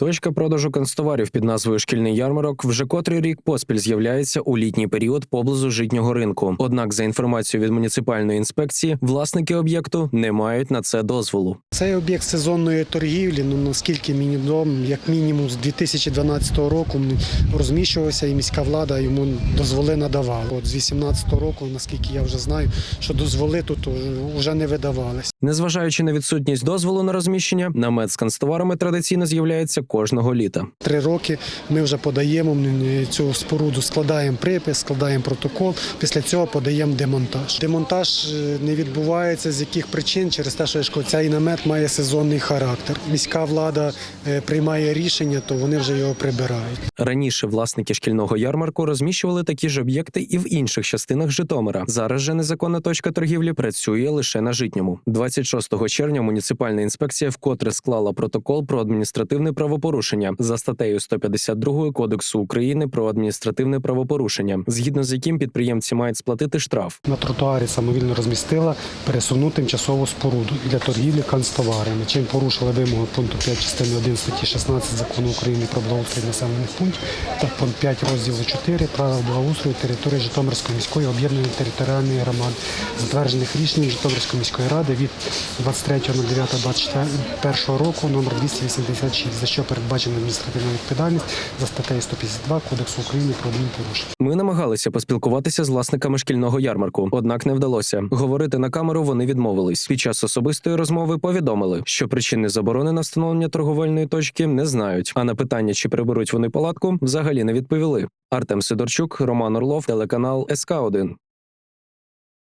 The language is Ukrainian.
Точка продажу канцтоварів під назвою Шкільний ярмарок вже котрий рік поспіль з'являється у літній період поблизу житнього ринку. Однак, за інформацією від муніципальної інспекції, власники об'єкту не мають на це дозволу. Цей об'єкт сезонної торгівлі, ну наскільки мені відомо, як мінімум з 2012 року розміщувався, і міська влада йому дозволи надавала. От з 2018 року, наскільки я вже знаю, що дозволи тут вже не видавались. Незважаючи на відсутність дозволу на розміщення, намет з канцтоварами традиційно з'являється кожного літа. Три роки ми вже подаємо цю споруду, складаємо припис, складаємо протокол. Після цього подаємо демонтаж. Демонтаж е, не відбувається з яких причин через те, що цей намет має сезонний характер. Міська влада е, приймає рішення, то вони вже його прибирають. Раніше власники шкільного ярмарку розміщували такі ж об'єкти і в інших частинах Житомира. Зараз же незаконна точка торгівлі працює лише на житньому. 26 червня муніципальна інспекція вкотре склала протокол про адміністративне правопорушення за статтею 152 Кодексу України про адміністративне правопорушення, згідно з яким підприємці мають сплатити штраф. На тротуарі самовільно розмістила пересувну тимчасову споруду для торгівлі канцтоварами, чим порушила вимогу пункту 5 частини 1 статті 16 закону України про благоустрій населених пунктів та пункт 5 розділу 4 правил благоустрою території Житомирської міської об'єднаної територіальної громади, затверджених рішенням Житомирської міської ради від 23.09.2021 року номер 286, за що передбачена адміністративна відповідальність за статтею 152 Кодексу України про адмінпорушення. Ми намагалися поспілкуватися з власниками шкільного ярмарку, однак не вдалося. Говорити на камеру вони відмовились. Під час особистої розмови повідомили, що причини заборони на встановлення торговельної точки не знають. А на питання, чи приберуть вони палатку, взагалі не відповіли. Артем Сидорчук, Роман Орлов, телеканал СК 1